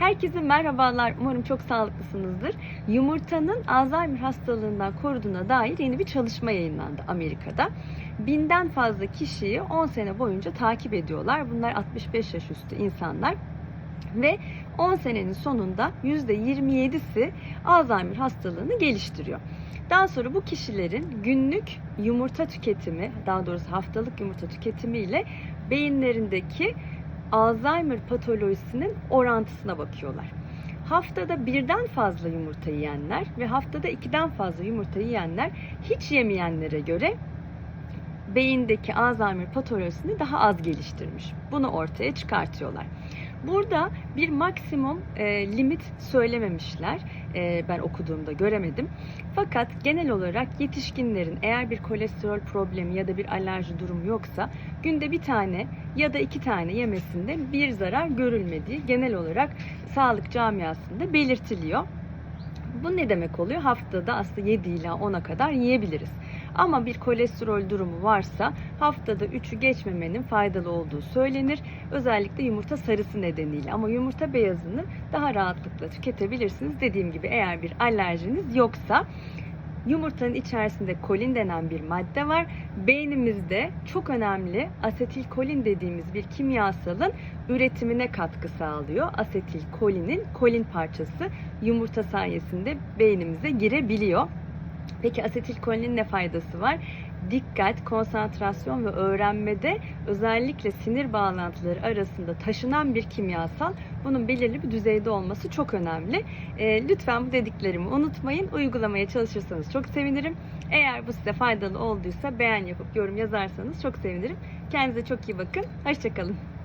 Herkese merhabalar. Umarım çok sağlıklısınızdır. Yumurtanın Alzheimer hastalığından koruduğuna dair yeni bir çalışma yayınlandı Amerika'da. Binden fazla kişiyi 10 sene boyunca takip ediyorlar. Bunlar 65 yaş üstü insanlar. Ve 10 senenin sonunda %27'si Alzheimer hastalığını geliştiriyor. Daha sonra bu kişilerin günlük yumurta tüketimi, daha doğrusu haftalık yumurta tüketimi ile beyinlerindeki Alzheimer patolojisinin orantısına bakıyorlar. Haftada birden fazla yumurta yiyenler ve haftada ikiden fazla yumurta yiyenler hiç yemeyenlere göre beyindeki Alzheimer patolojisini daha az geliştirmiş. Bunu ortaya çıkartıyorlar. Burada bir maksimum e, limit söylememişler. E, ben okuduğumda göremedim. Fakat genel olarak yetişkinlerin eğer bir kolesterol problemi ya da bir alerji durumu yoksa günde bir tane ya da iki tane yemesinde bir zarar görülmediği genel olarak sağlık camiasında belirtiliyor. Bu ne demek oluyor? Haftada aslında 7 ila 10'a kadar yiyebiliriz. Ama bir kolesterol durumu varsa haftada 3'ü geçmemenin faydalı olduğu söylenir. Özellikle yumurta sarısı nedeniyle. Ama yumurta beyazını daha rahatlıkla tüketebilirsiniz. Dediğim gibi eğer bir alerjiniz yoksa Yumurtanın içerisinde kolin denen bir madde var. Beynimizde çok önemli asetilkolin dediğimiz bir kimyasalın üretimine katkı sağlıyor. Asetilkolinin kolin parçası yumurta sayesinde beynimize girebiliyor. Peki asetilkolinin ne faydası var? Dikkat, konsantrasyon ve öğrenmede özellikle sinir bağlantıları arasında taşınan bir kimyasal. Bunun belirli bir düzeyde olması çok önemli. E, lütfen bu dediklerimi unutmayın. Uygulamaya çalışırsanız çok sevinirim. Eğer bu size faydalı olduysa beğen yapıp yorum yazarsanız çok sevinirim. Kendinize çok iyi bakın. Hoşçakalın.